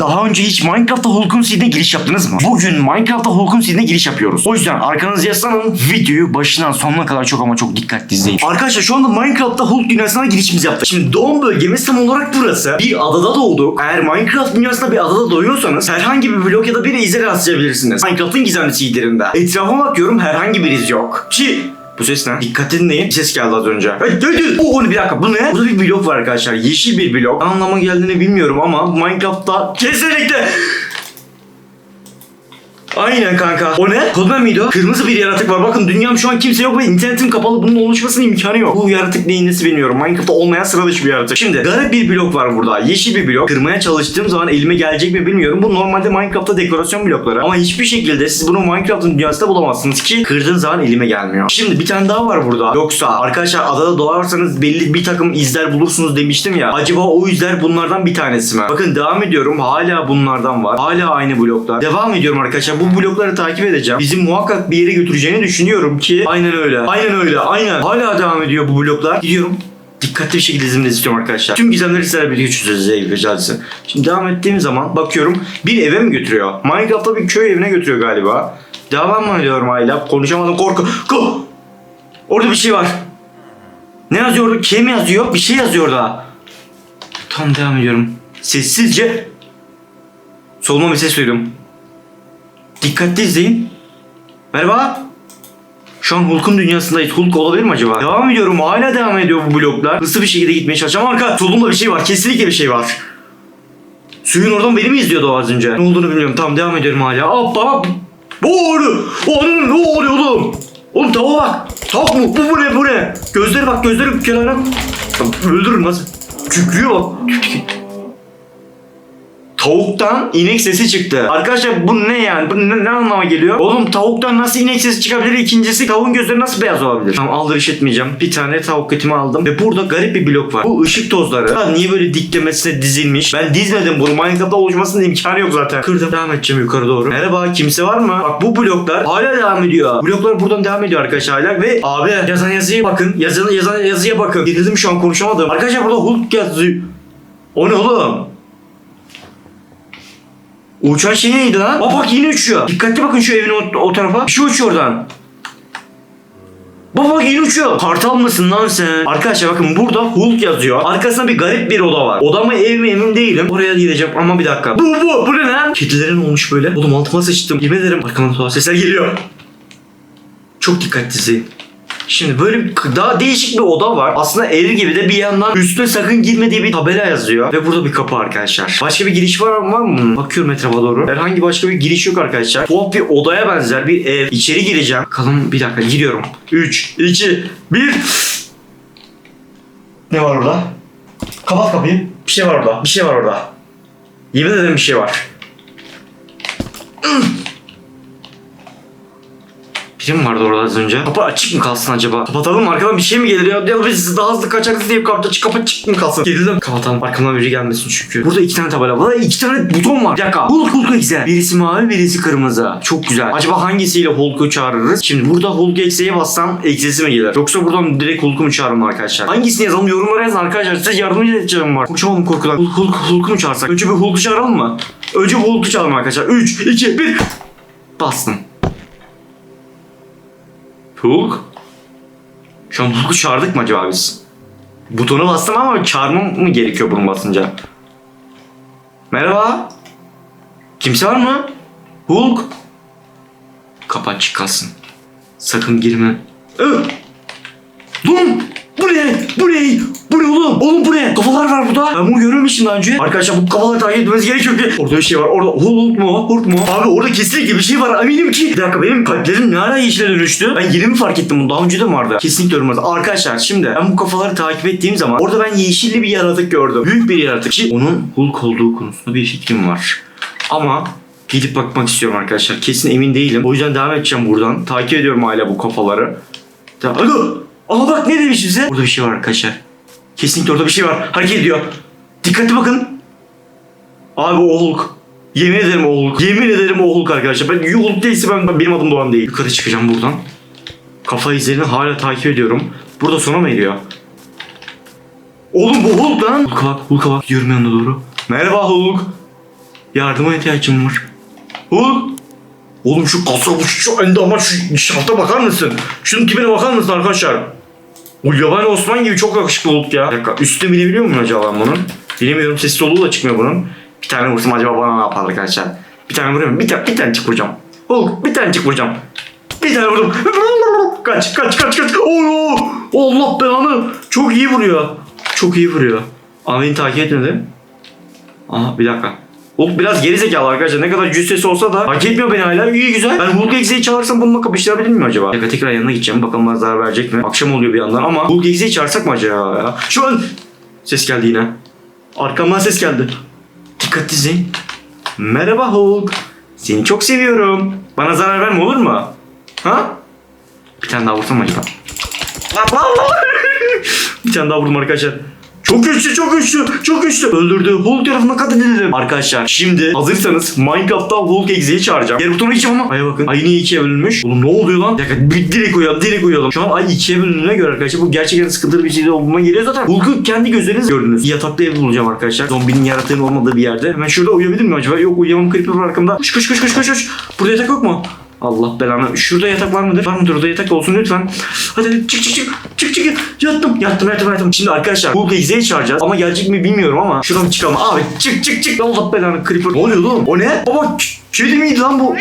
Daha önce hiç Minecraft'ta Hulk'un seedine giriş yaptınız mı? Bugün Minecraft'ta Hulk'un seedine giriş yapıyoruz. O yüzden arkanızı yaslanın. Videoyu başından sonuna kadar çok ama çok dikkatli izleyin. Arkadaşlar şu anda Minecraft'ta Hulk dünyasına girişimiz yaptık. Şimdi doğum bölgemiz tam olarak burası. Bir adada doğduk. Eğer Minecraft dünyasında bir adada doğuyorsanız herhangi bir blok ya da bir ize rastlayabilirsiniz. Minecraft'ın gizemli seedlerinde. Etrafıma bakıyorum herhangi bir iz yok. Ki bu ses ne? Dikkat dinleyin. Bir ses geldi az önce. Hey, hey, hey. Oo, bir dakika. Bu ne? Burada bir blok var arkadaşlar. Yeşil bir blok. Anlama geldiğini bilmiyorum ama Minecraft'ta kesinlikle Aynen kanka. O ne? Kodman mıydı o? Kırmızı bir yaratık var. Bakın dünyam şu an kimse yok ve internetim kapalı. Bunun oluşmasının imkanı yok. Bu yaratık neyin nesi bilmiyorum. Minecraft'ta olmayan sıra dışı bir yaratık. Şimdi garip bir blok var burada. Yeşil bir blok. Kırmaya çalıştığım zaman elime gelecek mi bilmiyorum. Bu normalde Minecraft'ta dekorasyon blokları. Ama hiçbir şekilde siz bunu Minecraft'ın dünyasında bulamazsınız ki kırdığın zaman elime gelmiyor. Şimdi bir tane daha var burada. Yoksa arkadaşlar adada doğarsanız belli bir takım izler bulursunuz demiştim ya. Acaba o izler bunlardan bir tanesi mi? Bakın devam ediyorum. Hala bunlardan var. Hala aynı bloklar. Devam ediyorum arkadaşlar. Bu blokları takip edeceğim. Bizi muhakkak bir yere götüreceğini düşünüyorum ki aynen öyle. Aynen öyle. Aynen. Hala devam ediyor bu bloklar. Gidiyorum. Dikkatli bir şekilde izlemenizi istiyorum arkadaşlar. Tüm gizemleri sizlerle birlikte çözeceğiz rica Şimdi devam ettiğim zaman bakıyorum bir eve mi götürüyor? Minecraft'ta bir köy evine götürüyor galiba. Devam mı ediyorum hala? Konuşamadım korku. Ko! Orada bir şey var. Ne yazıyor orada? Kim yazıyor? Bir şey yazıyor orada. Tam devam ediyorum. Sessizce soluma bir ses duydum. Dikkatli izleyin. Merhaba. Şu an Hulk'un dünyasındayız. Hulk olabilir mi acaba? Devam ediyorum. Hala devam ediyor bu bloklar. Hızlı bir şekilde gitmeye çalışacağım. Arka solumda bir şey var. Kesinlikle bir şey var. Suyun oradan beni mi izliyordu az önce? Ne olduğunu bilmiyorum. Tamam devam ediyorum hala. Hoppa hop. Oluyor? Oğlum ne oluyor oğlum? Oğlum tavuğa bak. Tavuk mu? Bu, bu ne bu ne? Gözleri bak gözleri kenara. Öldürürüm nasıl? Kükrüyor bak. Tavuktan inek sesi çıktı. Arkadaşlar bu ne yani? Bu ne, ne anlama geliyor? Oğlum tavuktan nasıl inek sesi çıkabilir? İkincisi tavuğun gözleri nasıl beyaz olabilir? Tamam aldırış etmeyeceğim. Bir tane tavuk etimi aldım. Ve burada garip bir blok var. Bu ışık tozları. Ha, niye böyle diklemesine dizilmiş? Ben dizmedim bunu. Minecraft'ta oluşmasının imkanı yok zaten. Kırdım. Devam edeceğim yukarı doğru. Merhaba kimse var mı? Bak bu bloklar hala devam ediyor. Bloklar buradan devam ediyor arkadaşlar hala. Ve abi yazan yazıya bakın. Yazan, yazan yazıya bakın. Gerildim şu an konuşamadım. Arkadaşlar burada Hulk yazıyor. O ne oğlum? Uçan şey neydi lan? Bak bak yine uçuyor. Dikkatli bakın şu evin o, o tarafa. Bir şey uçuyor oradan. Bak yine uçuyor. Kartal mısın lan sen? Arkadaşlar bakın burada Hulk yazıyor. Arkasında bir garip bir oda var. Oda mı ev mi emin değilim. Oraya gideceğim ama bir dakika. Bu bu. Bu ne lan? Kedilerin olmuş böyle. Oğlum altıma sıçtım. Yemin ederim arkamdan sesler geliyor. Çok dikkatli. Şimdi böyle daha değişik bir oda var. Aslında ev gibi de bir yandan üstüne sakın girme diye bir tabela yazıyor. Ve burada bir kapı arkadaşlar. Başka bir giriş var mı? Var mı? Bakıyorum etrafa doğru. Herhangi başka bir giriş yok arkadaşlar. Tuhaf bir odaya benzer bir ev. İçeri gireceğim. Bakalım bir dakika giriyorum. 3, 2, 1. Ne var orada? Kapat kapıyı. Bir şey var orada. Bir şey var orada. Yemin ederim bir şey var. Mi vardı orada az önce? Kapı açık mı kalsın acaba? Kapatalım mı? Arkadan bir şey mi gelir ya? Ya biz daha hızlı kaçarız diye kapı açık, kapı açık mı kalsın? Gerildim. Kapatalım. Arkamdan biri gelmesin çünkü. Burada iki tane tabela var. iki tane buton var. Bir dakika. Hulk Hulk Exe. Birisi mavi birisi kırmızı. Çok güzel. Acaba hangisiyle Hulk'u çağırırız? Şimdi burada Hulk Exe'ye bassam eksesi mi gelir? Yoksa buradan direkt Hulk'u mu çağırırım arkadaşlar? Hangisini yazalım? Yorumlara yazın arkadaşlar. Size yardımcı edeceğim var. Konuşamadım korkudan. Hulk, Hulk, Hulk'u mu çağırsak? Önce bir Hulk'u çağıralım mı? Önce Hulk'u çağıralım arkadaşlar. 3, 2, 1. Bastım. Hulk? Şu an Hulk'u çağırdık mı acaba biz? Butona bastım ama çağırmam mı gerekiyor bunu basınca? Merhaba? Kimse var mı? Hulk? Kapı açık kalsın. Sakın girme. Ö! Bu ne? Bu ne? Bu ne oğlum? Oğlum bu ne? Kafalar var burada. Ben bunu görmemiştim daha önce. Arkadaşlar bu kafaları takip etmemiz gerekiyor ki. Orada bir şey var. Orada Hulk mu? Hulk mu? Abi orada kesinlikle bir şey var. Eminim ki. Bir dakika benim kalplerim ne ara yeşile dönüştü? Ben yeni mi fark ettim bunu? Daha önce de mi vardı? Kesinlikle görmez. Arkadaşlar şimdi ben bu kafaları takip ettiğim zaman orada ben yeşilli bir yaratık gördüm. Büyük bir yaratık. Ki onun Hulk olduğu konusunda bir fikrim var. Ama gidip bakmak istiyorum arkadaşlar. Kesin emin değilim. O yüzden devam edeceğim buradan. Takip ediyorum hala bu kafaları. Alo! Ama bak ne demiş bize? Burada bir şey var arkadaşlar. Kesinlikle orada bir şey var. Hareket ediyor. Dikkatli bakın. Abi o Hulk. Yemin ederim o Hulk. Yemin ederim o Hulk arkadaşlar. Ben Hulk değilse ben, ben- benim adım Doğan değil. Yukarı çıkacağım buradan. Kafa izlerini hala takip ediyorum. Burada sona mı eriyor? Oğlum bu Hulk lan. Hulk'a bak, Hulk'a bak. Gidiyorum yanına doğru. Merhaba Hulk. Yardıma ihtiyacım var. Hulk. Oğlum şu kasabı şu ende ama şu şafta bakar mısın? Şunun tipine bakar mısın arkadaşlar? O yabani Osman gibi çok yakışıklı Hulk ya. Bir dakika üstüne binebiliyor muyum acaba bunun? Bilemiyorum sesi soluğu da çıkmıyor bunun. Bir tane vursam acaba bana ne yapar arkadaşlar? Bir tane vuruyorum. Bir, ta bir tane çık vuracağım. Hulk bir tane çık vuracağım. Bir tane vurdum. Kaç kaç kaç kaç. Oo, Allah belanı. Çok iyi vuruyor. Çok iyi vuruyor. Ama takip etmedi. Aha bir dakika. Hulk biraz geri zekalı arkadaşlar. Ne kadar cüssesi olsa da hak etmiyor beni hala. İyi güzel. Ben Hulk Exe'yi çağırsam bununla kapıştırabilir miyim acaba? Dakika tekrar yanına gideceğim. Bakalım bana zarar verecek mi? Akşam oluyor bir yandan ama Hulk Exe'yi çağırsak mı acaba ya? Şu an ses geldi yine. Arkamdan ses geldi. Dikkat izleyin. Merhaba Hulk. Seni çok seviyorum. Bana zarar verme olur mu? Ha? Bir tane daha vursam acaba? bir tane daha vurdum arkadaşlar. Çok güçlü, çok güçlü, çok güçlü. Öldürdü. Hulk tarafından katledildim. Arkadaşlar şimdi hazırsanız Minecraft'ta Hulk Exe'yi çağıracağım. Diğer butona geçeceğim ama. Aya bakın. Ay niye ikiye bölünmüş? Oğlum ne oluyor lan? Dakika bir direkt uyuyalım, direkt uyuyalım. Şu an ay ikiye bölündüğüne göre arkadaşlar bu gerçekten sıkıntılı bir şey olduğuna geliyor zaten. Hulk'u kendi gözleriniz gördünüz. Yatakta ev bulacağım arkadaşlar. Zombinin yaratığının olmadığı bir yerde. Hemen şurada uyuyabilir miyim acaba? Yok uyuyamam. Creeper var arkamda. Koş koş koş koş koş. Burada yatak yok mu? Allah belanı. Şurada yatak var mıdır? Var mıdır? Orada yatak olsun lütfen. Hadi hadi çık çık çık. Çık çık. Yattım. Yattım yattım yattım. Şimdi arkadaşlar Hulk Exe'yi çağıracağız. Ama gelecek mi bilmiyorum ama. Şuradan çıkalım. Abi çık çık çık. Allah belanı Creeper. Ne oluyor oğlum? O ne? Baba kedi miydi lan bu?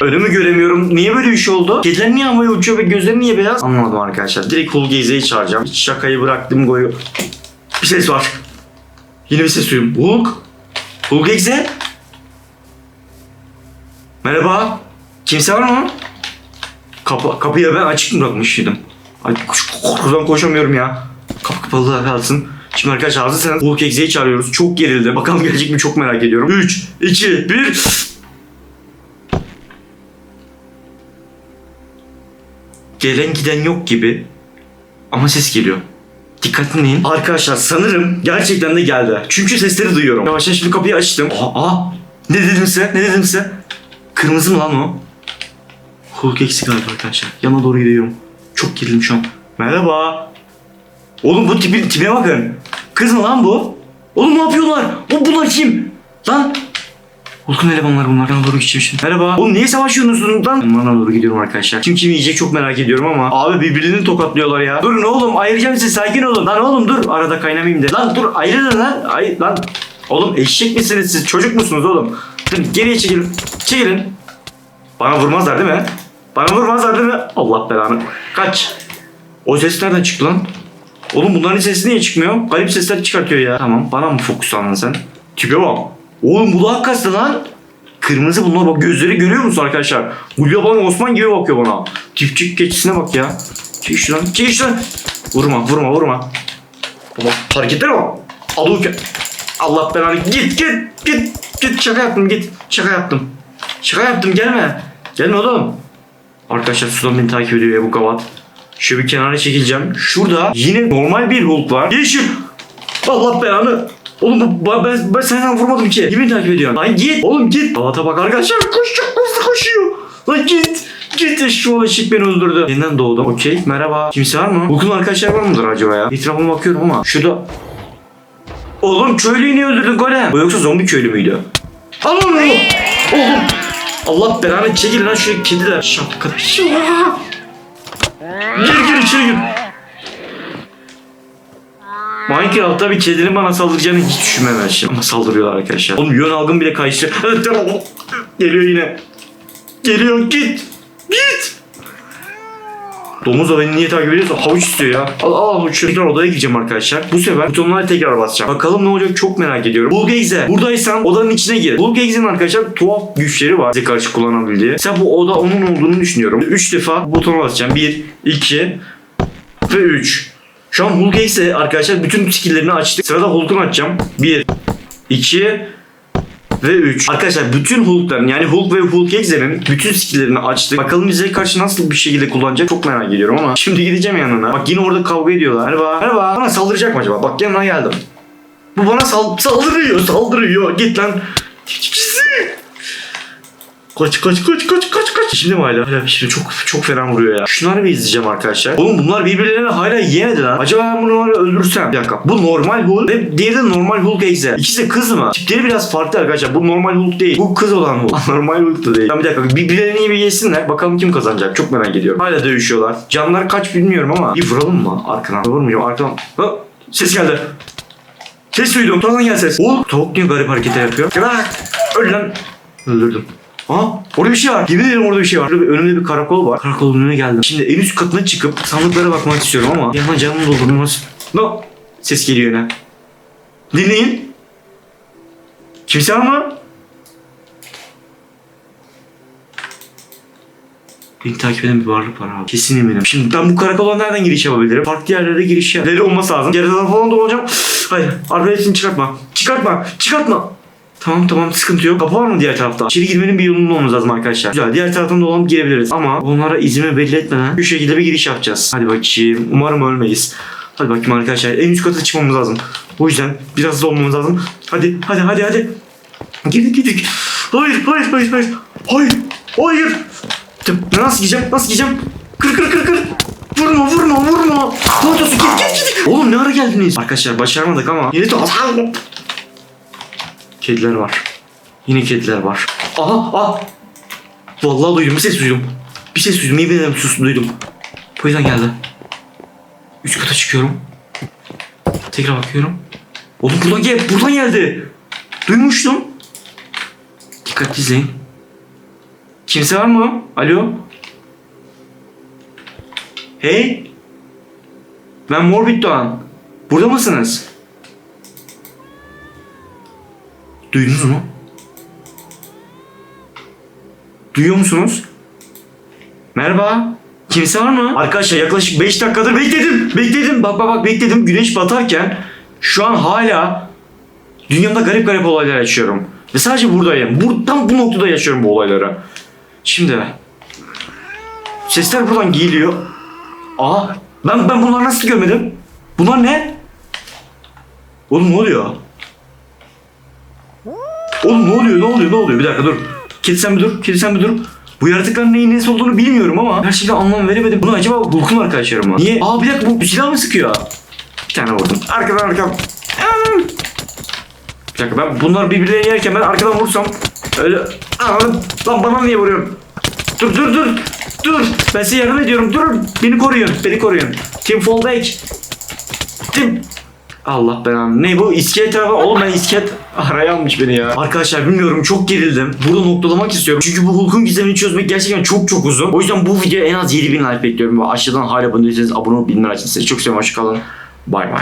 Önümü göremiyorum. Niye böyle bir şey oldu? Kediler niye havaya uçuyor ve gözleri niye beyaz? Anlamadım arkadaşlar. Direkt Hulk çağıracağım. Hiç şakayı bıraktım goyu. Bir ses var. Yine bir ses duyuyorum. Hulk. Hulk Exe. Merhaba. Kimse var mı? Kapı, kapıyı ben açık mı bırakmıştım? Ay korkudan koşamıyorum ya. Kapı kapalı da kalsın. Şimdi arkadaşlar hazırsanız Hulk Exe'yi çağırıyoruz. Çok gerildim. Bakalım gelecek mi çok merak ediyorum. 3, 2, 1. Gelen giden yok gibi. Ama ses geliyor. Dikkatli dinleyin. Arkadaşlar sanırım gerçekten de geldi. Çünkü sesleri duyuyorum. Yavaştan şimdi kapıyı açtım. Aa, aa. Ne dedim size? Ne dedim size? Kırmızı mı lan o? Hulk eksik galiba arkadaşlar. Yana doğru gidiyorum. Çok gerildim şu an. Merhaba. Oğlum bu tipin, tipine bakın. Kız mı lan bu? Oğlum ne yapıyorlar? O bunlar kim? Lan. Hulk'un elemanları bunlar. Yana doğru şimdi. Merhaba. Oğlum niye savaşıyorsunuz lan? Bana doğru gidiyorum arkadaşlar. Kim kim yiyecek çok merak ediyorum ama. Abi birbirini tokatlıyorlar ya. Durun oğlum ayıracağım sizi sakin olun. Lan oğlum dur. Arada kaynamayayım de. Lan dur ayrılın lan. Ay, lan. Oğlum eşek misiniz siz? Çocuk musunuz oğlum? Dur geriye çekilin. Çekilin. Bana vurmazlar değil mi? Bana vurmazlar değil mi? Allah belanı. Kaç. O ses nereden çıktı lan? Oğlum bunların sesi niye çıkmıyor? Garip sesler çıkartıyor ya. Tamam bana mı fokuslandın sen? Tipe bak. Oğlum bu da hakikaten lan. Kırmızı bunlar bak gözleri görüyor musun arkadaşlar? Hulya bana Osman gibi bakıyor bana. Tipçik keçisine bak ya. Çek şuradan çek şuradan. Vurma vurma vurma. Baba hareketlere bak. Aluke. Allah belanı git git git git şaka yaptım git şaka yaptım. Şaka yaptım gelme. Gelme oğlum. Arkadaşlar sudan beni takip ediyor ya bu gavat. Şu bir kenara çekileceğim. Şurada yine normal bir Hulk var. Yeşil. Allah belanı. Oğlum ben, ben, ben senden vurmadım ki. Kimi takip ediyorsun? Lan git. Oğlum git. Galata bak arkadaşlar. Koş çok hızlı koşuyor. Lan git. Git şu eşik beni öldürdü. Yeniden doğdum. Okey. Merhaba. Kimse var mı? Hulk'un arkadaşlar var mıdır acaba ya? Etrafıma bakıyorum ama. Şurada. Oğlum köylüyü niye öldürdün Golem? O yoksa zombi köylü müydü? Al onu. Oğlum. Allah belanı çekil lan şu kediler. Şapka. Gir gir içeri gir. Minecraft'ta bir kedinin bana saldıracağını hiç düşünmemiştim. Ama saldırıyorlar arkadaşlar. Oğlum yön algım bile kayıştı. Geliyor yine. Geliyor git. Git. Domuz da beni niye takip ediyorsa havuç istiyor ya. Al al havuç. Tekrar odaya gireceğim arkadaşlar. Bu sefer butonlara tekrar basacağım. Bakalım ne olacak çok merak ediyorum. Bulgeyze. Buradaysan odanın içine gir. Bulgeyze'nin arkadaşlar tuhaf güçleri var. Bize karşı kullanabildiği. Sen bu oda onun olduğunu düşünüyorum. 3 defa butona basacağım. 1, 2 ve 3. Şu an Hulk ise arkadaşlar bütün skill'lerini açtık. Sırada Hulk'unu açacağım. 1, 2 ve 3. Arkadaşlar bütün Hulk'ların yani Hulk ve Hulk Exe'nin bütün skill'lerini açtık. Bakalım bize karşı nasıl bir şekilde kullanacak çok merak ediyorum ama şimdi gideceğim yanına. Bak yine orada kavga ediyorlar. Merhaba. Merhaba. Bana saldıracak mı acaba? Bak yanına geldim. Bu bana sal- saldırıyor, saldırıyor. Git lan. Kaç kaç kaç kaç kaç kaç. Şimdi mi hala? Hala şimdi çok çok fena vuruyor ya. Şunları bir izleyeceğim arkadaşlar. Oğlum bunlar birbirlerine hala yiyemedi lan. Acaba ben bunları öldürsem? Bir dakika. Bu normal Hulk ve diğeri de normal Hulk Exe. İkisi de kız mı? Tipleri biraz farklı arkadaşlar. Bu normal Hulk değil. Bu kız olan Hulk. normal Hulk da değil. Tamam bir dakika. Birbirlerini iyi bir yesinler. Bakalım kim kazanacak. Çok merak ediyorum. Hala dövüşüyorlar. Canlar kaç bilmiyorum ama. Bir vuralım mı? Arkadan. Vurmayacağım. Arkadan. Ha, ses geldi. Ses duydum. Oradan gel ses. Oğlum tavuk niye garip hareketler yapıyor? Bırak. Öl lan. Öldürdüm. Aa orada bir şey var. Yemin ederim orada bir şey var. Önümde bir karakol var. Karakolun önüne geldim. Şimdi en üst katına çıkıp sandıklara bakmak istiyorum ama yana canım doldurmaz. No. Ses geliyor yine. Dinleyin. Kimse mı? Beni takip eden bir varlık var abi. Kesin eminim. Şimdi ben bu karakola nereden giriş yapabilirim? Farklı yerlere giriş. Nerede olması lazım? Yaradan falan dolanacağım. Hayır. Arbaletin çıkartma. Çıkartma. Çıkartma. Tamam tamam sıkıntı yok. Kapı var mı diğer tarafta? İçeri girmenin bir yolunu bulmamız lazım arkadaşlar. Güzel. Diğer taraftan dolanıp girebiliriz. Ama onlara izimi belli etmeden şu şekilde bir giriş yapacağız. Hadi bakayım. Umarım ölmeyiz. Hadi bakayım arkadaşlar. En üst kata çıkmamız lazım. O yüzden biraz hızlı olmamız lazım. Hadi hadi hadi hadi. Girdik girdik. Hayır hayır hayır hayır. Hayır. Hayır. Nasıl gideceğim? Nasıl gideceğim? Kır kır kır kır. Vurma vurma vurma. Portosu git git git. Oğlum ne ara geldiniz? Arkadaşlar başaramadık ama. Yine de Kediler var. Yine kediler var. Aha aha. Vallahi duydum bir ses duydum. Bir ses duydum yemin ederim sus duydum. Bu yüzden geldi. Üst kata çıkıyorum. Tekrar bakıyorum. Oğlum buradan gel buradan geldi. Duymuştum. Dikkatli izleyin. Kimse var mı? Alo? Hey? Ben Morbid Doğan. Burada mısınız? Duydunuz mu? Duyuyor musunuz? Merhaba. Kimse var mı? Arkadaşlar yaklaşık 5 dakikadır bekledim. Bekledim. Bak bak bak bekledim. Güneş batarken şu an hala dünyamda garip garip olaylar yaşıyorum. Ve sadece buradayım. Bur tam bu noktada yaşıyorum bu olayları. Şimdi sesler buradan geliyor. Aa ben ben bunları nasıl görmedim? Bunlar ne? Oğlum ne oluyor? Oğlum ne oluyor ne oluyor ne oluyor bir dakika dur. Kedi sen bir dur kedi sen bir dur. Bu yaratıkların neyin nesi olduğunu bilmiyorum ama gerçekten anlam veremedim. Bunu acaba Hulk'un arkadaşları mı? Niye? Aa bir dakika bu silah mı sıkıyor? Bir tane vurdum. Arkadan arkadan. Aa! Bir dakika ben bunlar birbirlerini yerken ben arkadan vursam öyle anladım. Lan bana niye vuruyorsun? Dur dur dur. Dur. Ben size yardım ediyorum. Dur. Beni koruyun. Beni koruyun. Team fall back. Team. Allah belanı. Ne bu? İskelet tarafı. Oğlum ben iskelet araya almış beni ya. Arkadaşlar bilmiyorum çok gerildim. Burada noktalamak istiyorum. Çünkü bu Hulk'un gizemini çözmek gerçekten çok çok uzun. O yüzden bu videoya en az 7000 like bekliyorum. Ve aşağıdan hala abone değilseniz abone olup bildirimleri açın. Sizi çok seviyorum. Hoşçakalın. Bay bay.